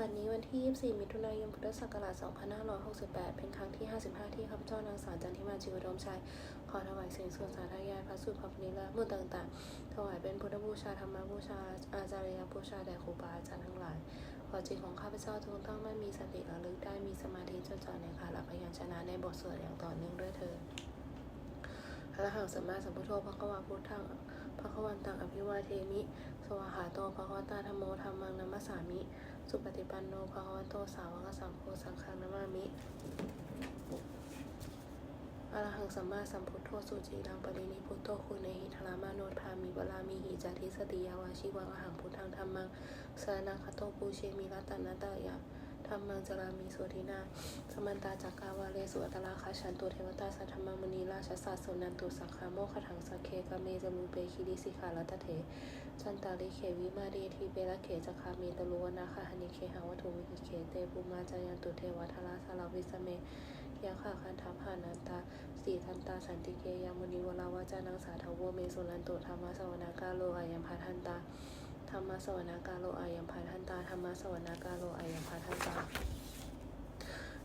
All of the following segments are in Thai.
บัดนี้วันที่ 24 มิถุนายน พุทธศักราช 2568 เป็นครั้งที่ 55 ที่ข้าพเจ้านางสาวจันทิมาจิวดมชัย ขอถวายสิ่งส่วนสาธยายพระสุภาพนิและมุตต่างๆ ถวายเป็นพุทธบูชาธรรมบูชา อาจารยบูชาแด่ครูบาอาจารย์ทั้งหลาย ขอจิตของข้าพเจ้าจงตั้งมั่นมีสติระลึกได้มีสมาธิจดจ่อในคาละพยัญชนะในบทสวดอย่างต่อเนื่องด้วยเถิดพระหังสัมมาสัมพุทโธพระกวาพุทธังพระกวันตังอภิวาเทมิ สวาหาโตพระกวตาธรรมโมธรรมังนัมมสสามิ สุปฏิปันโนภะวะโตสาวกสังโฆสังฆังนามามิอรหังสัมมาสัมพุทโธสุจีรังปรินิพุทโธคุณในหิทรามาโนทามิวลามิหิจาริสติยาวาชิวังอหังพุทธังธรรมังสานังคโตปูเชมิรัตนาตายะ ธรรมังจรามิสุทินาสมันตาจักกาวาเลสุอัตลาคาชันตุเทวตาสัทธมังมณีราชสัสสนันตุสังคาโมขถังสักเคกะเมจมูเปคิริสิขาลัตเถจันตาลิเขวิมาดีทีเปละเขจักคามีตลุวนาคาหนิเคหังวัตุมิหิเขเตปุมาจายันตุเทวทาราสลาวิสเมยังขาคันทัพหานันตาสีทันตาสันติเกยามุนีวลาวาจานังสาทวโวเมสุนันตุธรรมสวนากาโลอายัมพาทันตา มสวนากาโลอายัมพาทันตาธรรมสวนากาโลอายัมพาทันตา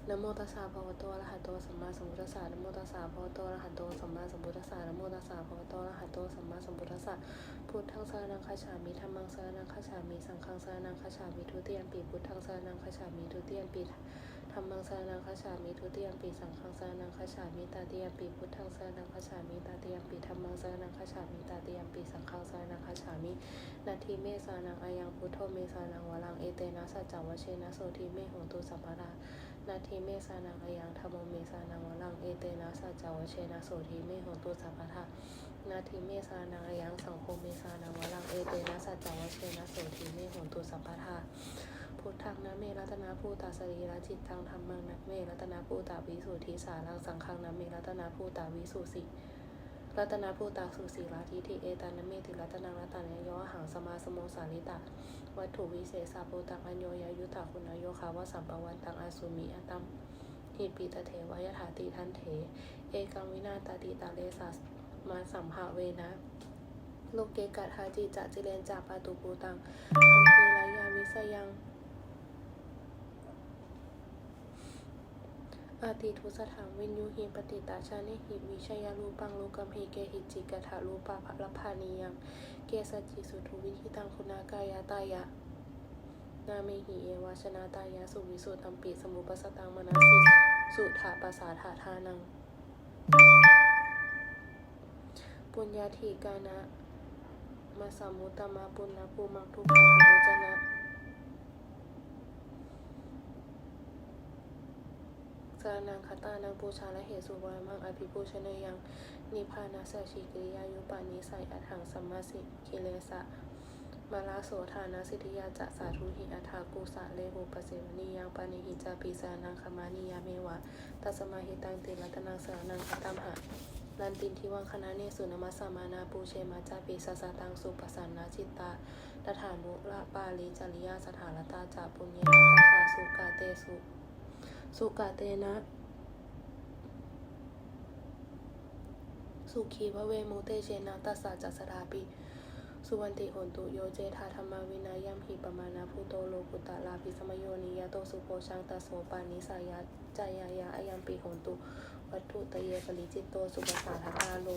นะโมตัสสะภะวะโตอะระหะโตสัมมาสัมพุทธัสสะนะโมตัสสะภะวะโตอะระหะโตสัมมาสัมพุทธัสสะนะโมตัสสะภะวะโตอะระหะโตสัมมาสัมพุทธัสสะพุทธังสรณังคัจฉามิธัมมังสรณังคัจฉามิสังฆังสรณังคัจฉามิทุติยมปีพุทธังสรณังคัจฉามิทุติยมปีธัมมังสรณังคัจฉามิทุติยมปีสังฆังสรณังคัจฉามิตาติยมปีพุทธังสรณังคัจฉามิตาติยมปีธัมมังสรณังคัจฉามิตาติยมปีสังฆังสรณังคัจฉามินาทีเมสานังอายังพุทโธเมสานังวรังเอเตนะสัจจวเชนะโสทิเมหงตุสัมปทา นาทีเมสานังอยังธรรมเมสานังวลังเอเตนะสัจจะวเชนะโสทีเมหงตุสัพพทานาทีเมสานังอยังสังโฆเมสานังวลังเอเตนะสัจจะวเชนะโสทีเมหงตุสัพพทาพุทธังนะเมรัตนาภูตาสรีระจิตตังธรรมังนะเมรัตนาภูตาวิสุทธิสารังสังฆังนะเมรัตนาภูตาวิสุสิ รัตนาภูตาสุสีราทิทิเอตานเมติรัตนังรัตนายโยหังสมาสโมสาริตาวัตถุวิเศษสาปุตังอัญโยยายุตาคุณโยคาวสัมปวันตังอาสุมิอตัมหิปีตเถวายถาติทันเถ เอกังวินาตาติตาเลสัสมาสัมภาเวนะโลกเกกัตหาจิจะจิเลนจาปาตุปูตังคัมภีรายาวิสยัง อาติทุสถังวินยูหิปติตาชาเนหิวิชยารูปังโลกัมหิเกหิจิกถารูปาภลพานียัง เกสจิสุทุวิธิตังคุณากายาตายะ นาเมหิเอวาชนะตายาสุวิสุตัมปิสมุปสตังมนาสิสุถาปสาถาทานัง ปุญญาธีกานะมาสามุตตมาปุณณภูมังทุกขโมจนะ สารนังคตานังปูชาและเหตุสุวรมังอภิปูชเนยัง นิพานาสชิกิริยายุปานิสัยอัถังสัมมาสิกิเลสะมาลาโสธานาสิทธิยาจะสาธุหิอัฐากุสะเลหุปเสวนียังปานิหิจาปิสานังคมานิยาเมวะตัสมาหิตังติรัตนังสานังคตัมหะลันตินทิวังคณะเนสุนมัสสามานาปูเชมาจาปิสสะตังสุปสันนาจิตตาตถานุละปาลิจริยาสถานตาจาปุญญาตถาสุกาเตสุ สุกาเตนะ สุขีพระเวมุเตเชนะตัสสะจัสราปิ สุวันติโหนตุโยเจธาธรรมาวินายัมหิปมานาภูโตโลกุตะลาภิสมโยนิยะโตสุโพชังตโสปานิสายาจายายาอายัมปิโหนตุ วัตถุตเยปริจิตโตสุปสาทาโล